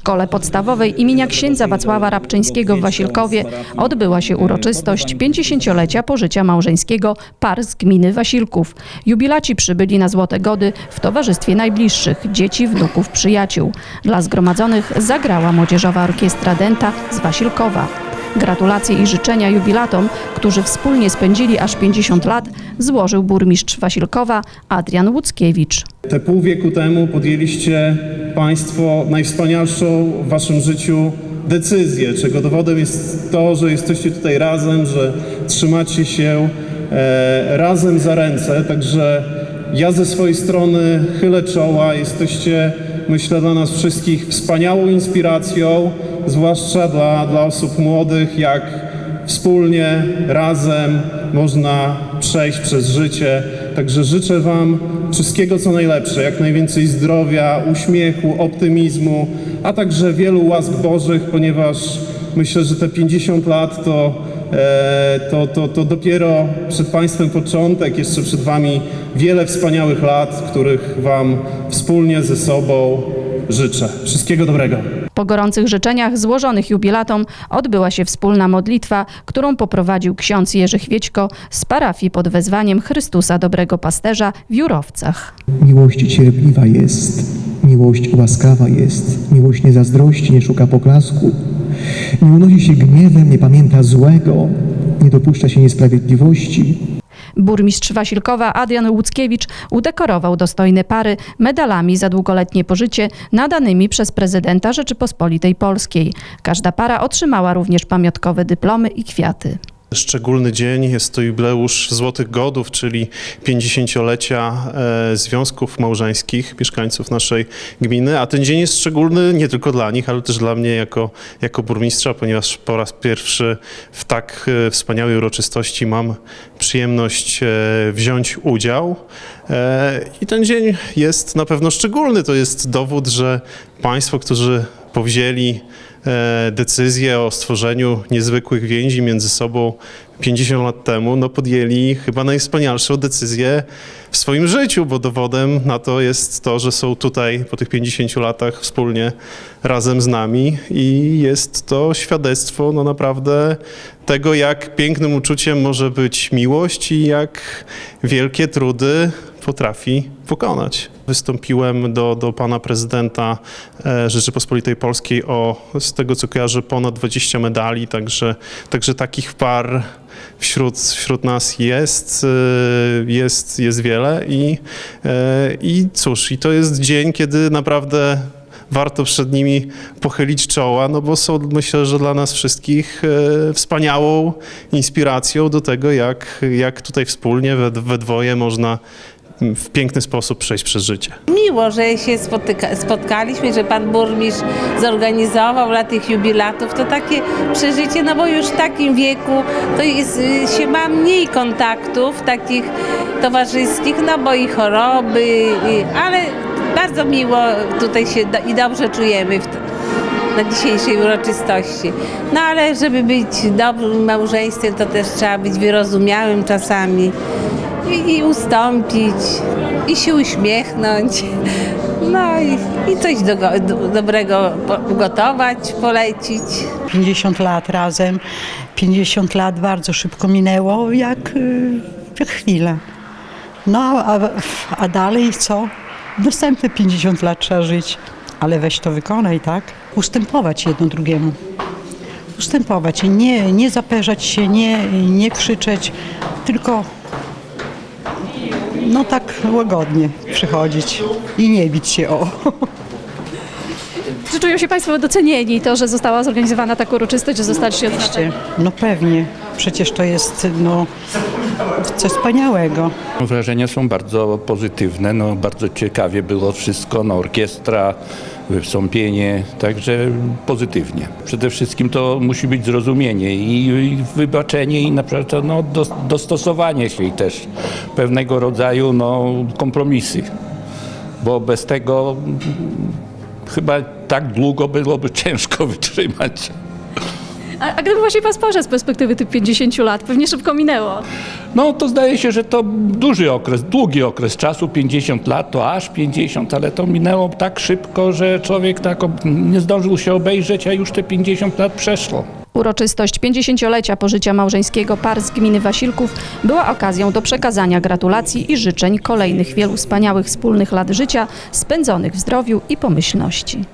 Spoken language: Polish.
szkole podstawowej imienia księdza Wacława Rabczyńskiego w Wasilkowie odbyła się uroczystość 50-lecia pożycia małżeńskiego par z gminy Wasilków. Jubilaci przybyli na Złote Gody w towarzystwie najbliższych, dzieci, wnuków, przyjaciół. Dla zgromadzonych zagrała Młodzieżowa Orkiestra Denta z Wasilkowa. Gratulacje i życzenia jubilatom, którzy wspólnie spędzili aż 50 lat, złożył burmistrz Wasilkowa Adrian Łuckiewicz. Te pół wieku temu podjęliście Państwo najwspanialszą w Waszym życiu decyzję, czego dowodem jest to, że jesteście tutaj razem, że trzymacie się e, razem za ręce. Także ja ze swojej strony chylę czoła. Jesteście, myślę, dla nas wszystkich wspaniałą inspiracją, zwłaszcza dla, dla osób młodych, jak wspólnie, razem można przejść przez życie. Także życzę Wam wszystkiego co najlepsze, jak najwięcej zdrowia, uśmiechu, optymizmu, a także wielu łask Bożych, ponieważ myślę, że te 50 lat to, e, to, to, to dopiero przed Państwem początek, jeszcze przed Wami wiele wspaniałych lat, których Wam wspólnie ze sobą życzę. Wszystkiego dobrego. Po gorących życzeniach złożonych jubilatom odbyła się wspólna modlitwa, którą poprowadził ksiądz Jerzy Chwiedźko z parafii pod wezwaniem Chrystusa Dobrego Pasterza w Jurowcach. Miłość cierpliwa jest, miłość łaskawa jest, miłość nie zazdrości, nie szuka poklasku, nie unosi się gniewem, nie pamięta złego, nie dopuszcza się niesprawiedliwości, Burmistrz Wasilkowa Adrian Łuckiewicz udekorował dostojne pary medalami za długoletnie pożycie nadanymi przez prezydenta Rzeczypospolitej Polskiej. Każda para otrzymała również pamiątkowe dyplomy i kwiaty. Szczególny dzień jest to jubileusz Złotych Godów, czyli 50-lecia e, związków małżeńskich mieszkańców naszej gminy, a ten dzień jest szczególny nie tylko dla nich, ale też dla mnie jako, jako burmistrza, ponieważ po raz pierwszy w tak e, wspaniałej uroczystości mam przyjemność e, wziąć udział. I ten dzień jest na pewno szczególny. To jest dowód, że Państwo, którzy powzięli e, decyzję o stworzeniu niezwykłych więzi między sobą 50 lat temu, no podjęli chyba najwspanialszą decyzję w swoim życiu, bo dowodem na to jest to, że są tutaj po tych 50 latach wspólnie razem z nami i jest to świadectwo no naprawdę tego, jak pięknym uczuciem może być miłość i jak wielkie trudy potrafi pokonać. Wystąpiłem do, do pana prezydenta e, Rzeczypospolitej Polskiej o, z tego co kojarzę, ponad 20 medali, także, także takich par wśród, wśród nas jest, e, jest, jest wiele i, e, i cóż, i to jest dzień, kiedy naprawdę warto przed nimi pochylić czoła, no bo są myślę, że dla nas wszystkich wspaniałą inspiracją do tego, jak, jak tutaj wspólnie we, we dwoje można w piękny sposób przejść przez życie. Miło, że się spotyka, spotkaliśmy, że pan burmistrz zorganizował dla tych jubilatów. To takie przeżycie, no bo już w takim wieku to jest, y, się ma mniej kontaktów takich towarzyskich, no bo i choroby, i, ale bardzo miło tutaj się do, i dobrze czujemy na dzisiejszej uroczystości. No ale żeby być dobrym małżeństwem, to też trzeba być wyrozumiałym czasami i, i ustąpić, i się uśmiechnąć. No i, i coś do, do, dobrego ugotować, polecić. 50 lat razem. 50 lat bardzo szybko minęło, jak, y, jak chwila. No a, a dalej co? Następne 50 lat trzeba żyć, ale weź to wykonaj, tak? Ustępować jedno drugiemu. Ustępować, nie, nie zaperzać się, nie, nie krzyczeć, tylko no tak łagodnie przychodzić i nie bić się o. Czy czują się Państwo docenieni to, że została zorganizowana taka uroczystość, że zostaliście odznaczeni? No pewnie, przecież to jest no, coś wspaniałego. Wrażenia są bardzo pozytywne, no, bardzo ciekawie było wszystko, no, orkiestra, wystąpienie, także pozytywnie. Przede wszystkim to musi być zrozumienie i, wybaczenie i naprawdę no, dos, dostosowanie się i też pewnego rodzaju no, kompromisy, bo bez tego chyba tak długo byłoby ciężko wytrzymać. A, a gdyby właśnie pan spojrzał z perspektywy tych 50 lat, pewnie szybko minęło. No to zdaje się, że to duży okres, długi okres czasu, 50 lat, to aż 50, ale to minęło tak szybko, że człowiek tak nie zdążył się obejrzeć, a już te 50 lat przeszło. Uroczystość 50-lecia pożycia małżeńskiego par z gminy Wasilków była okazją do przekazania gratulacji i życzeń kolejnych wielu wspaniałych wspólnych lat życia spędzonych w zdrowiu i pomyślności.